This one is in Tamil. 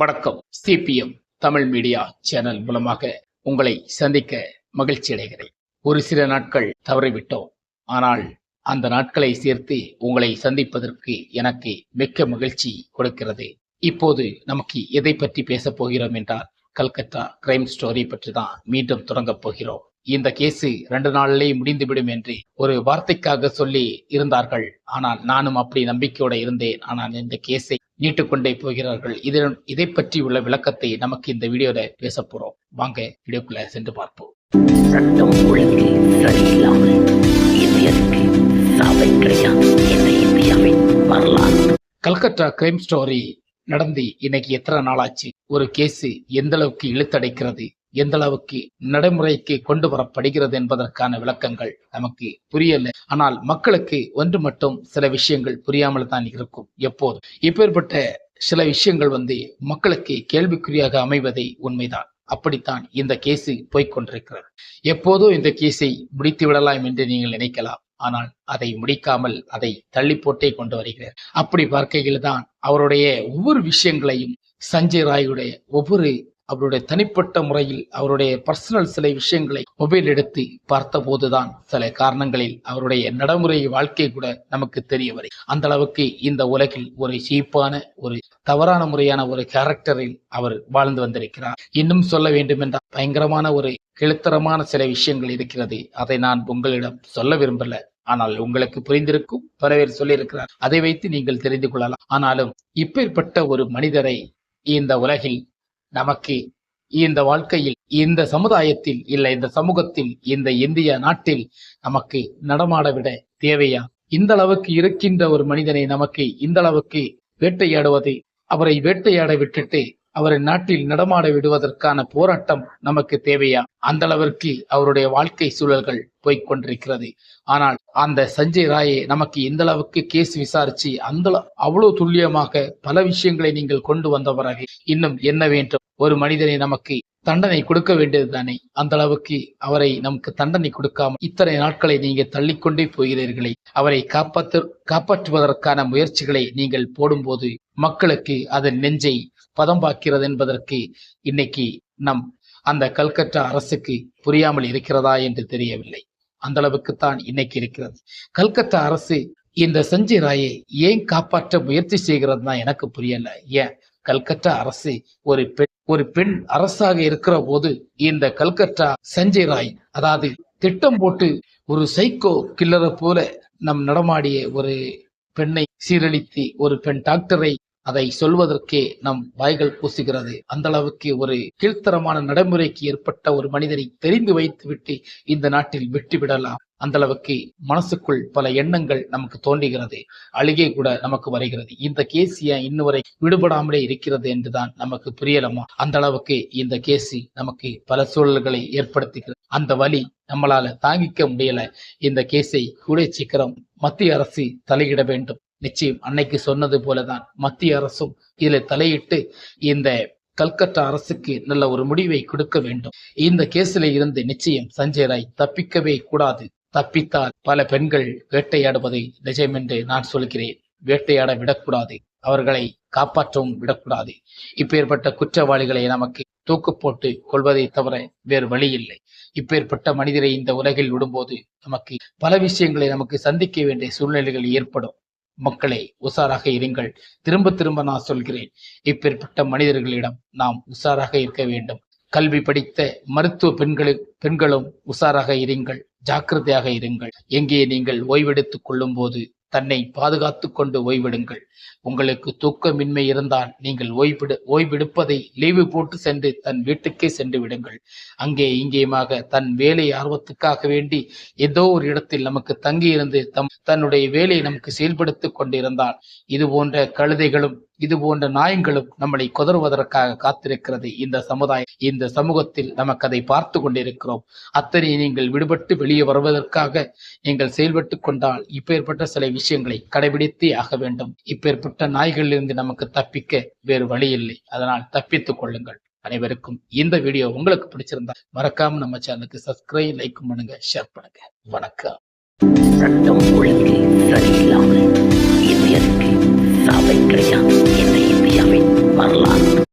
வணக்கம். சிபிஎம் தமிழ் மீடியா சேனல் மூலமாக உங்களை சந்திக்க மகிழ்ச்சி அடைகிறேன். ஒரு சில நாட்கள் தவறிவிட்டோம். ஆனால் அந்த நாட்களை சேர்த்து உங்களை சந்திப்பதற்கு எனக்கு மிக்க மகிழ்ச்சி கொடுக்கிறது. இப்போது நமக்கு எதை பற்றி பேசப் போகிறோம் என்றால் கல்கத்தா கிரைம் ஸ்டோரி பற்றி தான் மீண்டும் தொடங்கப் போகிறோம். இந்த கேஸ் ரெண்டு நாளிலே முடிந்துவிடும் என்று ஒரு வார்த்தைக்காக சொல்லி இருந்தார்கள். ஆனால் நானும் அப்படி நம்பிக்கையோட இருந்தேன். ஆனால் இந்த கேஸை நீட்டுக்கொண்டே போகிறார்கள். இதன் இதை பற்றி உள்ள விளக்கத்தை நமக்கு இந்த வீடியோல பேச போறோம். வாங்க வீடியோக்குள்ள சென்று பார்ப்போம். சட்டம் ஒழுங்கு சரியில்லாமல் இந்தியருக்கு சாவை கிடையாது என்ற இந்தியாவின் வரலாறு? கல்கத்தா கிரைம் ஸ்டோரி நடந்து இன்னைக்கு எத்தனை நாளாச்சு? ஒரு கேஸ் எந்த அளவுக்கு இழுத்தடைக்கிறது? எந்த அளவுக்கு நடைமுறைக்கு கொண்டு வரப்படுகிறது என்பதற்கான விளக்கங்கள் நமக்கு புரியல. ஆனால் மக்களுக்கு ஒன்று மட்டும் சில விஷயங்கள் புரியாமல் தான் இருக்கும். எப்போது? இப்பேற்பட்ட சில விஷயங்கள் வந்து மக்களுக்கு கேள்விக்குறியாக அமைவதை உண்மைதான். அப்படித்தான் இந்த கேஸு போய்கொண்டிருக்கிறது எப்போதோ இந்த கேஸை முடித்து விடலாம் என்று நீங்கள் நினைக்கலாம். ஆனால் அதை முடிக்காமல் அதை தள்ளி போட்டே கொண்டு வருகிறார் அப்படி பார்க்கையில் தான் அவருடைய ஒவ்வொரு விஷயங்களையும் சஞ்சய் ராயுடைய ஒவ்வொரு அவருடைய தனிப்பட்ட முறையில் அவருடைய பர்சனல் சில விஷயங்களை மொபைல் எடுத்து பார்த்த போதுதான் சில காரணங்களில் அவருடைய நடைமுறை வாழ்க்கை கூட நமக்கு தெரிய வரை அந்த அளவுக்கு இந்த உலகில் ஒரு சீப்பான ஒரு தவறான முறையான ஒரு கேரக்டரில் அவர் வாழ்ந்து வந்திருக்கிறார். இன்னும் சொல்ல வேண்டும் என்றால் பயங்கரமான ஒரு கிழுத்தரமான சில விஷயங்கள் இருக்கிறது. அதை நான் உங்களிடம் சொல்ல விரும்பல. ஆனால் உங்களுக்கு புரிந்திருக்கும் பல பேர் சொல்லியிருக்கிறார். அதை வைத்து நீங்கள் தெரிந்து கொள்ளலாம். ஆனாலும் இப்பேற்பட்ட ஒரு மனிதரை இந்த உலகில் நமக்கு இந்த வாழ்க்கையில் இந்த சமுதாயத்தில் இல்லை இந்த சமூகத்தில் இந்த இந்திய நாட்டில் நமக்கு நடமாட விட தேவையா? இந்த அளவுக்கு இருக்கின்ற ஒரு மனிதனை நமக்கு இந்த அளவுக்கு வேட்டையாடுவது அவரை வேட்டையாட விட்டுட்டு அவரை நாட்டில் நடமாட விடுவதற்கான போராட்டம் நமக்கு தேவையா? அந்த அளவிற்கு அவருடைய வாழ்க்கை சூழல்கள் போய்கொண்டிருக்கிறது ஆனால் அந்த சஞ்சய் ராயை நமக்கு எந்த அளவுக்கு கேஸ் விசாரிச்சு அந்த அவ்வளவு துல்லியமாக பல விஷயங்களை நீங்கள் கொண்டு வந்த பிறகு இன்னும் என்ன வேண்டும்? ஒரு மனிதனை நமக்கு தண்டனை கொடுக்க வேண்டியது தானே? அந்த அளவுக்கு அவரை நமக்கு தண்டனை கொடுக்காமல் இத்தனை நாட்களை நீங்க தள்ளிக்கொண்டே போகிறீர்களே. அவரை காப்பாற்று காப்பாற்றுவதற்கான முயற்சிகளை நீங்கள் போடும்போது மக்களுக்கு அதன் நெஞ்சை பதம் பார்க்கிறது என்பதற்கு இன்னைக்கு நம் அந்த கல்கட்டா அரசுக்கு புரியாமல் இருக்கிறதா என்று தெரியவில்லை. அந்த அளவுக்குத்தான் இன்னைக்கு இருக்கிறது. கல்கத்தா அரசு இந்த சஞ்சய் ராயை ஏன் காப்பாற்ற முயற்சி செய்கிறது தான் எனக்கு புரியல. ஏன்? கல்கட்டா அரசு ஒரு பெண் ஒரு பெண் அரசாக இருக்கிற போது இந்த கல்கட்டா சஞ்சய் ராய் அதாவது திட்டம் போட்டு ஒரு சைக்கோ கில்லரை போல நம் நடமாடிய ஒரு பெண்ணை சீரழித்து ஒரு பெண் டாக்டரை அதை சொல்வதற்கே நம் வாய்கள் பூசுகிறது. அந்த அளவுக்கு ஒரு கீழ்த்தரமான நடைமுறைக்கு ஏற்பட்ட ஒரு மனிதரை தெரிந்து வைத்துவிட்டு இந்த நாட்டில் விட்டுவிடலாம். அந்த அளவுக்கு மனசுக்குள் பல எண்ணங்கள் நமக்கு தோன்றுகிறது. அழுகை கூட நமக்கு வருகிறது. இந்த கேசிய இன்னுவரை விடுபடாமலே இருக்கிறது என்றுதான் நமக்கு புரியலமா? அந்த அளவுக்கு இந்த கேசி நமக்கு பல சூழல்களை ஏற்படுத்துகிறது. அந்த வழி நம்மளால தாங்கிக்க முடியல. இந்த கேஸை கூட சீக்கிரம் மத்திய அரசு தலையிட வேண்டும். நிச்சயம் அன்னைக்கு சொன்னது போலதான் மத்திய அரசும் இதில் தலையிட்டு இந்த கல்கத்தா அரசுக்கு நல்ல ஒரு முடிவை கொடுக்க வேண்டும். இந்த கேஸில் இருந்து நிச்சயம் சஞ்சய் ராய் தப்பிக்கவே கூடாது. தப்பித்தால் பல பெண்கள் வேட்டையாடுவதை நிஜம் என்று நான் சொல்கிறேன். வேட்டையாட விடக்கூடாது. அவர்களை காப்பாற்றவும் விடக்கூடாது. இப்பேற்பட்ட குற்றவாளிகளை நமக்கு தூக்கு போட்டு கொள்வதை தவிர வேறு வழி இல்லை இப்பேற்பட்ட மனிதரை இந்த உலகில் விடும்போது நமக்கு பல விஷயங்களை நமக்கு சந்திக்க வேண்டிய சூழ்நிலைகள் ஏற்படும். மக்களை உஷாராக இருங்கள். திரும்ப திரும்ப நான் சொல்கிறேன். இப்பேற்பட்ட மனிதர்களிடம் நாம் உஷாராக இருக்க வேண்டும். கல்வி படித்த மருத்துவ பெண்களு பெண்களும் உஷாராக இருங்கள். ஜாக்கிரதையாக இருங்கள். எங்கே நீங்கள் ஓய்வெடுத்துக் கொள்ளும் போது தன்னை பாதுகாத்து கொண்டு ஓய்விடுங்கள். உங்களுக்கு தூக்கமின்மை இருந்தால் நீங்கள் ஓய்விடு ஓய்வெடுப்பதை லீவு போட்டு சென்று தன் வீட்டுக்கே சென்று விடுங்கள். அங்கே இங்கேயுமாக தன் வேலை ஆர்வத்துக்காக வேண்டி ஏதோ ஒரு இடத்தில் நமக்கு தங்கியிருந்து தம் தன்னுடைய வேலையை நமக்கு செயல்படுத்திக் கொண்டிருந்தால் இது போன்ற கழுதைகளும் இது போன்ற நாயங்களும் நம்மளை குதறுவதற்காக காத்திருக்கிறது இந்த சமுதாயம் இந்த சமூகத்தில் நமக்கு அதை பார்த்து கொண்டிருக்கிறோம். அத்தனை நீங்கள் விடுபட்டு வெளியே வருவதற்காக நீங்கள் செயல்பட்டு கொண்டால் இப்பேற்பட்ட சில விஷயங்களை கடைபிடித்தே ஆக வேண்டும். இப்பேற்பட்ட நாய்களிலிருந்து நமக்கு தப்பிக்க வேறு வழி இல்லை அதனால் தப்பித்துக் கொள்ளுங்கள். அனைவருக்கும் இந்த வீடியோ உங்களுக்கு பிடிச்சிருந்தா மறக்காம நம்ம சேனலுக்கு சப்ஸ்கிரைப் லைக் பண்ணுங்க ஷேர் பண்ணுங்க. வணக்கம். சட்டம் ஒழுங்கு சாப்பிடுகிறார் என்னை இந்தியாவின் வரலாறு